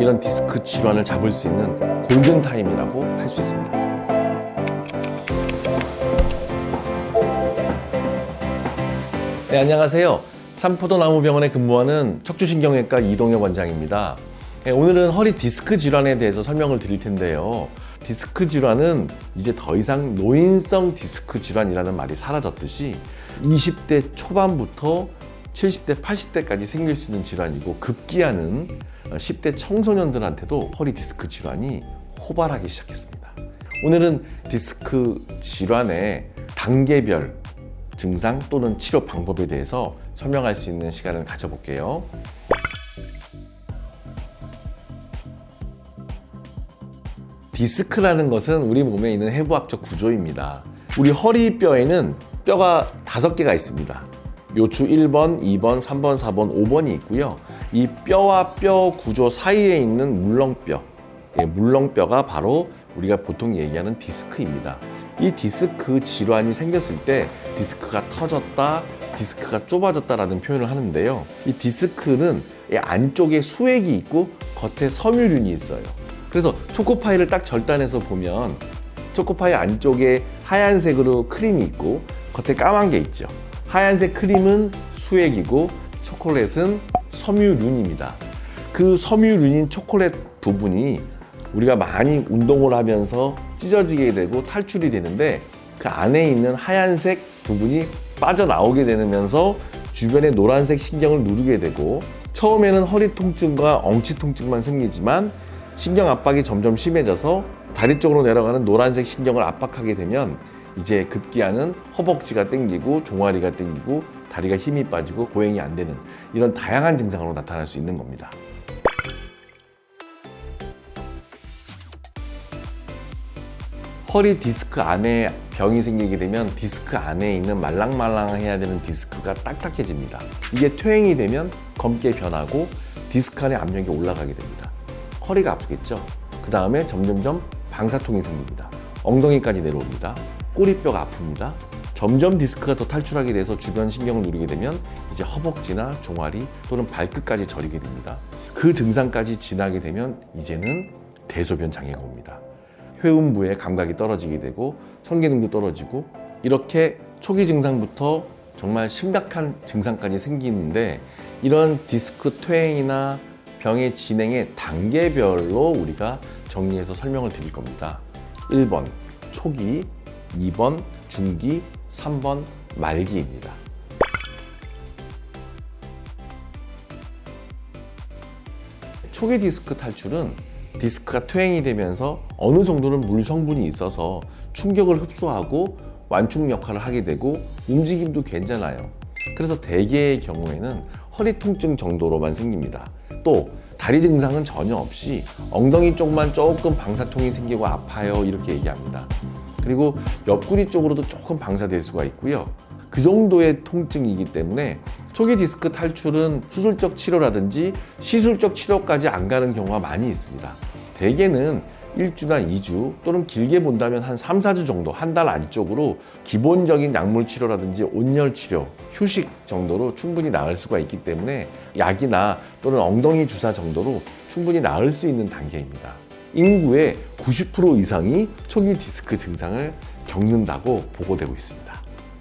이런 디스크 질환을 잡을 수 있는 골든 타임이라고 할 수 있습니다. 네, 안녕하세요. 참포도나무병원에 근무하는 척추신경외과 이동혁 원장입니다. 네, 오늘은 허리 디스크 질환에 대해서 설명을 드릴 텐데요. 디스크 질환은 이제 더 이상 노인성 디스크 질환이라는 말이 사라졌듯이 20대 초반부터 70대, 80대까지 생길 수 있는 질환이고 급기야는 10대 청소년들한테도 허리 디스크 질환이 호발하기 시작했습니다. 오늘은 디스크 질환의 단계별 증상 또는 치료 방법에 대해서 설명할 수 있는 시간을 가져볼게요. 디스크라는 것은 우리 몸에 있는 해부학적 구조입니다. 우리 허리뼈에는 뼈가 다섯 개가 있습니다. 요추 1번, 2번, 3번, 4번, 5번이 있고요. 이 뼈와 뼈 구조 사이에 있는 물렁뼈, 예, 물렁뼈가 바로 우리가 보통 얘기하는 디스크입니다. 이 디스크 질환이 생겼을 때 디스크가 터졌다, 디스크가 좁아졌다라는 표현을 하는데요. 이 디스크는 이 안쪽에 수액이 있고 겉에 섬유륜이 있어요. 그래서 초코파이를 딱 절단해서 보면 초코파이 안쪽에 하얀색으로 크림이 있고 겉에 까만 게 있죠. 하얀색 크림은 수액이고 초콜릿은 섬유륜입니다. 그 섬유륜인 초콜릿 부분이 우리가 많이 운동을 하면서 찢어지게 되고 탈출이 되는데 그 안에 있는 하얀색 부분이 빠져나오게 되면서 주변의 노란색 신경을 누르게 되고 처음에는 허리 통증과 엉치 통증만 생기지만 신경 압박이 점점 심해져서 다리 쪽으로 내려가는 노란색 신경을 압박하게 되면 이제 급기야는 허벅지가 땡기고 종아리가 땡기고 다리가 힘이 빠지고 보행이 안 되는 이런 다양한 증상으로 나타날 수 있는 겁니다. 허리 디스크 안에 병이 생기게 되면 디스크 안에 있는 말랑말랑해야 되는 디스크가 딱딱해집니다. 이게 퇴행이 되면 검게 변하고 디스크 안에 압력이 올라가게 됩니다. 허리가 아프겠죠? 그 다음에 점점점 방사통이 생깁니다. 엉덩이까지 내려옵니다. 꼬리뼈가 아픕니다. 점점 디스크가 더 탈출하게 돼서 주변 신경을 누르게 되면 이제 허벅지나 종아리 또는 발끝까지 저리게 됩니다. 그 증상까지 지나게 되면 이제는 대소변 장애가 옵니다. 회음부의 감각이 떨어지게 되고 성기능도 떨어지고 이렇게 초기 증상부터 정말 심각한 증상까지 생기는데 이런 디스크 퇴행이나 병의 진행의 단계별로 우리가 정리해서 설명을 드릴 겁니다. 1번 초기, 2번 중기, 3번 말기입니다. 초기 디스크 탈출은 디스크가 퇴행이 되면서 어느 정도는 물 성분이 있어서 충격을 흡수하고 완충 역할을 하게 되고 움직임도 괜찮아요. 그래서 대개의 경우에는 허리 통증 정도로만 생깁니다. 또 다리 증상은 전혀 없이 엉덩이 쪽만 조금 방사통이 생기고 아파요 이렇게 얘기합니다. 그리고 옆구리 쪽으로도 조금 방사될 수가 있고요. 그 정도의 통증이기 때문에 초기 디스크 탈출은 수술적 치료라든지 시술적 치료까지 안 가는 경우가 많이 있습니다. 대개는 1주나 2주 또는 길게 본다면 한 3, 4주 정도 한 달 안쪽으로 기본적인 약물 치료라든지 온열 치료, 휴식 정도로 충분히 나을 수가 있기 때문에 약이나 또는 엉덩이 주사 정도로 충분히 나을 수 있는 단계입니다. 인구의 90% 이상이 초기 디스크 증상을 겪는다고 보고되고 있습니다.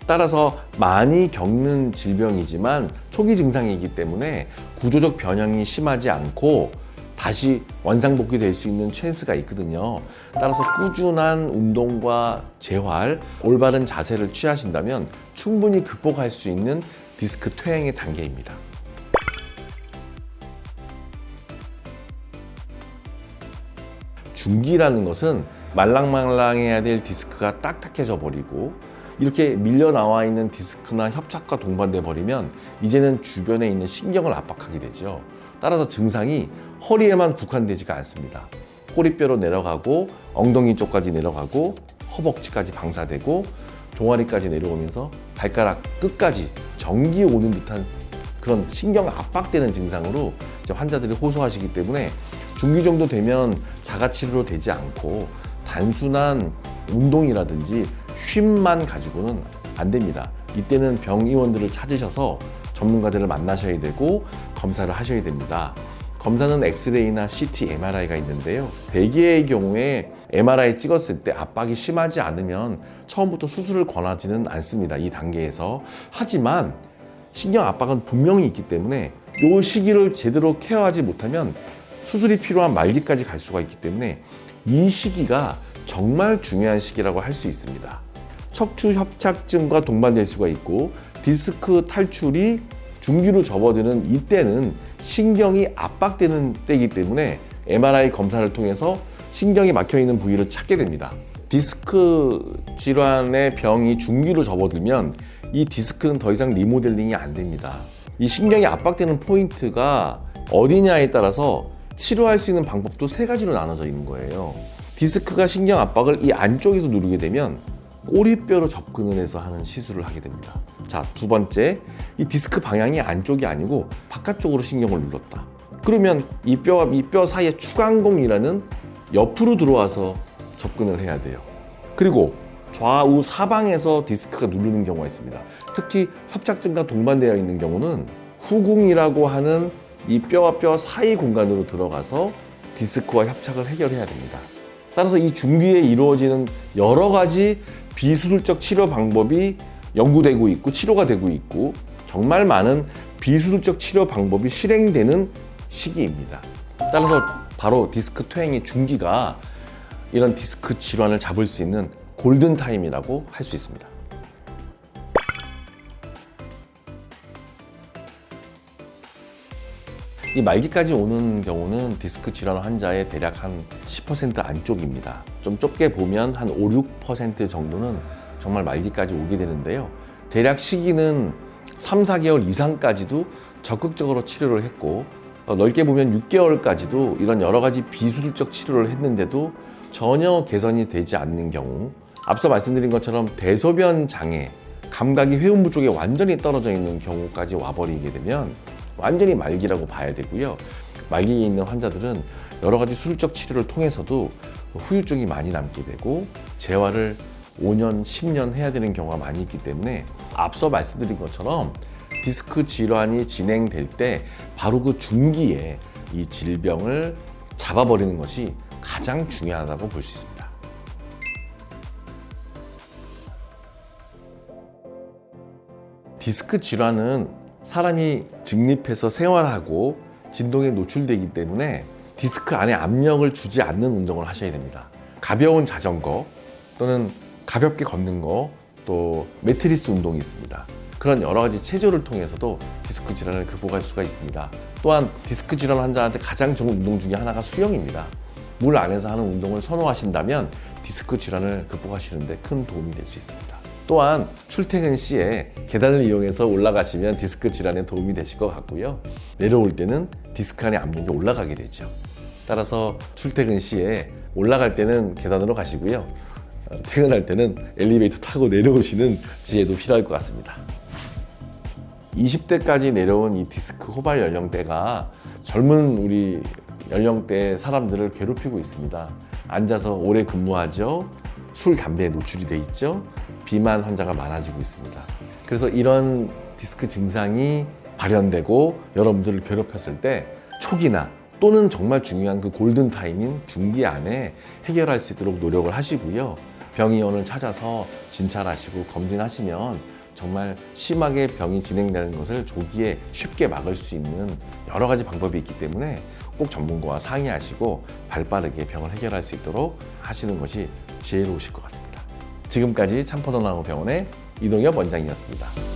따라서 많이 겪는 질병이지만 초기 증상이기 때문에 구조적 변형이 심하지 않고 다시 원상복귀 될 수 있는 찬스가 있거든요. 따라서 꾸준한 운동과 재활, 올바른 자세를 취하신다면 충분히 극복할 수 있는 디스크 퇴행의 단계입니다. 중기라는 것은 말랑말랑해야 될 디스크가 딱딱해져 버리고 이렇게 밀려 나와 있는 디스크나 협착과 동반돼 버리면 이제는 주변에 있는 신경을 압박하게 되죠. 따라서 증상이 허리에만 국한되지가 않습니다. 꼬리뼈로 내려가고 엉덩이 쪽까지 내려가고 허벅지까지 방사되고 종아리까지 내려오면서 발가락 끝까지 전기 오는 듯한 그런 신경 압박되는 증상으로 환자들이 호소하시기 때문에 중기 정도 되면 자가치료로 되지 않고 단순한 운동이라든지 쉼만 가지고는 안 됩니다. 이때는 병의원들을 찾으셔서 전문가들을 만나셔야 되고 검사를 하셔야 됩니다. 검사는 엑스레이나 CT, MRI가 있는데요. 대개의 경우에 MRI 찍었을 때 압박이 심하지 않으면 처음부터 수술을 권하지는 않습니다. 이 단계에서. 하지만 신경 압박은 분명히 있기 때문에 이 시기를 제대로 케어하지 못하면 수술이 필요한 말기까지 갈 수가 있기 때문에 이 시기가 정말 중요한 시기라고 할 수 있습니다. 척추 협착증과 동반될 수가 있고 디스크 탈출이 중기로 접어드는 이때는 신경이 압박되는 때이기 때문에 MRI 검사를 통해서 신경이 막혀 있는 부위를 찾게 됩니다. 디스크 질환의 병이 중기로 접어들면 이 디스크는 더 이상 리모델링이 안 됩니다. 이 신경이 압박되는 포인트가 어디냐에 따라서 치료할 수 있는 방법도 세 가지로 나눠져 있는 거예요. 디스크가 신경 압박을 이 안쪽에서 누르게 되면 꼬리뼈로 접근을 해서 하는 시술을 하게 됩니다. 자, 두 번째, 이 디스크 방향이 안쪽이 아니고 바깥쪽으로 신경을 눌렀다. 그러면 이 뼈와 이 뼈 사이에 추간공이라는 옆으로 들어와서 접근을 해야 돼요. 그리고 좌우 사방에서 디스크가 누르는 경우가 있습니다. 특히 협착증과 동반되어 있는 경우는 후궁이라고 하는 이 뼈와 뼈 사이 공간으로 들어가서 디스크와 협착을 해결해야 됩니다. 따라서 이 중기에 이루어지는 여러 가지 비수술적 치료 방법이 연구되고 있고 치료가 되고 있고 정말 많은 비수술적 치료 방법이 실행되는 시기입니다. 따라서 바로 디스크 퇴행의 중기가 이런 디스크 질환을 잡을 수 있는 골든 타임이라고 할 수 있습니다. 이 말기까지 오는 경우는 디스크 질환 환자의 대략 한 10% 안쪽입니다. 좀 좁게 보면 한 5, 6% 정도는 정말 말기까지 오게 되는데요. 대략 시기는 3, 4개월 이상까지도 적극적으로 치료를 했고 어, 넓게 보면 6개월까지도 이런 여러 가지 비수술적 치료를 했는데도 전혀 개선이 되지 않는 경우 앞서 말씀드린 것처럼 대소변 장애 감각이 회음부 쪽에 완전히 떨어져 있는 경우까지 와버리게 되면 완전히 말기라고 봐야 되고요. 말기에 있는 환자들은 여러 가지 수술적 치료를 통해서도 후유증이 많이 남게 되고 재활을 5년, 10년 해야 되는 경우가 많이 있기 때문에 앞서 말씀드린 것처럼 디스크 질환이 진행될 때 바로 그 중기에 이 질병을 잡아버리는 것이 가장 중요하다고 볼 수 있습니다. 디스크 질환은 사람이 직립해서 생활하고 진동에 노출되기 때문에 디스크 안에 압력을 주지 않는 운동을 하셔야 됩니다. 가벼운 자전거 또는 가볍게 걷는 거, 또 매트리스 운동이 있습니다. 그런 여러 가지 체조를 통해서도 디스크 질환을 극복할 수가 있습니다. 또한 디스크 질환 환자한테 가장 좋은 운동 중에 하나가 수영입니다. 물 안에서 하는 운동을 선호하신다면 디스크 질환을 극복하시는데 큰 도움이 될 수 있습니다. 또한 출퇴근 시에 계단을 이용해서 올라가시면 디스크 질환에 도움이 되실 것 같고요. 내려올 때는 디스크 안의 압력이 올라가게 되죠. 따라서 출퇴근 시에 올라갈 때는 계단으로 가시고요. 어, 퇴근할 때는 엘리베이터 타고 내려오시는 지혜도 필요할 것 같습니다. 20대까지 내려온 이 디스크 호발 연령대가 젊은 우리 연령대 사람들을 괴롭히고 있습니다. 앉아서 오래 근무하죠. 술, 담배에 노출이 돼 있죠. 비만 환자가 많아지고 있습니다. 그래서 이런 디스크 증상이 발현되고 여러분들을 괴롭혔을 때 초기나 또는 정말 중요한 그 골든 타임인 중기 안에 해결할 수 있도록 노력을 하시고요. 병의원을 찾아서 진찰하시고 검진하시면 정말 심하게 병이 진행되는 것을 조기에 쉽게 막을 수 있는 여러 가지 방법이 있기 때문에 꼭 전문가와 상의하시고 발빠르게 병을 해결할 수 있도록 하시는 것이 지혜로우실 것 같습니다. 지금까지 참포도나무 병원의 이동엽 원장이었습니다.